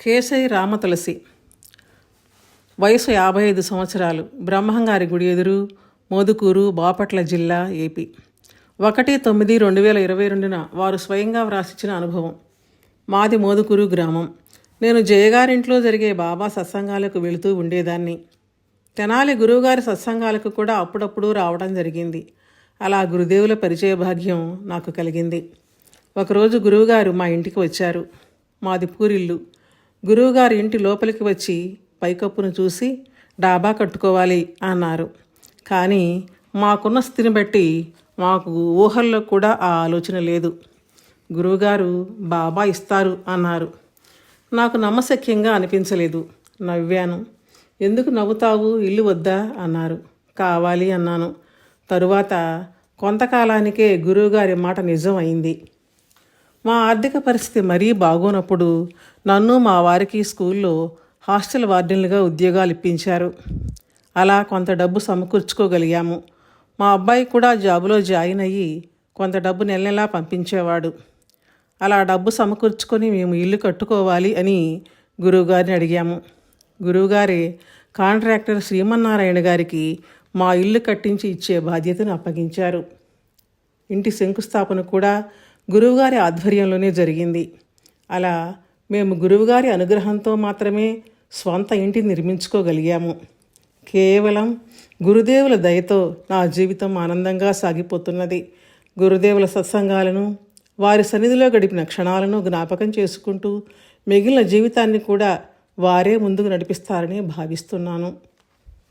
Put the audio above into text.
కేశై రామతులసి. వయసు యాభై ఐదు సంవత్సరాలు. బ్రహ్మంగారి గుడి ఎదురు మోదుకూరు బాపట్ల జిల్లా ఏపీ. ఒకటి తొమ్మిది రెండు వేల ఇరవై రెండున వారు స్వయంగా వ్రాసిచ్చిన అనుభవం. మాది మోదుకూరు గ్రామం. నేను జయగారింట్లో జరిగే బాబా సత్సంగాలకు వెళుతూ ఉండేదాన్ని. తెనాలి గురువుగారి సత్సంగాలకు కూడా అప్పుడప్పుడు రావడం జరిగింది. అలా గురుదేవుల పరిచయ భాగ్యం నాకు కలిగింది. ఒకరోజు గురువుగారు మా ఇంటికి వచ్చారు. మాది పూరిల్లు. గురువుగారి ఇంటి లోపలికి వచ్చి పైకప్పును చూసి డాబా కట్టుకోవాలి అన్నారు. కానీ మాకున్న స్థితిని బట్టి మాకు ఊహల్లో కూడా ఆ ఆలోచన లేదు. గురువుగారు బాబా ఇస్తారు అన్నారు. నాకు నమ్మశక్యంగా అనిపించలేదు. నవ్వాను. ఎందుకు నవ్వుతావు? ఇల్లు వద్దా అన్నారు. కావాలి అన్నాను. తరువాత కొంతకాలానికే గురువుగారి మాట నిజం అయింది. మా ఆర్థిక పరిస్థితి మరీ బాగోనప్పుడు నన్ను మా వారికి స్కూల్లో హాస్టల్ వార్డెన్లుగా ఉద్యోగాలు ఇప్పించారు. అలా కొంత డబ్బు సమకూర్చుకోగలిగాము. మా అబ్బాయి కూడా జాబులో జాయిన్ అయ్యి కొంత డబ్బు నెల నెలా పంపించేవాడు. అలా డబ్బు సమకూర్చుకొని మేము ఇల్లు కట్టుకోవాలి అని గురువుగారిని అడిగాము. గురువుగారే కాంట్రాక్టర్ శ్రీమన్నారాయణ గారికి మా ఇల్లు కట్టించి ఇచ్చే బాధ్యతను అప్పగించారు. ఇంటి శంకుస్థాపన కూడా గురువుగారి ఆధ్వర్యంలోనే జరిగింది. అలా మేము గురువుగారి అనుగ్రహంతో మాత్రమే స్వంత ఇంటిని నిర్మించుకోగలిగాము. కేవలం గురుదేవుల దయతో నా జీవితం ఆనందంగా సాగిపోతున్నది. గురుదేవుల సత్సంగాలను వారి సన్నిధిలో గడిపిన క్షణాలను జ్ఞాపకం చేసుకుంటూ మిగిలిన జీవితాన్ని కూడా వారే ముందుకు నడిపిస్తారని భావిస్తున్నాను.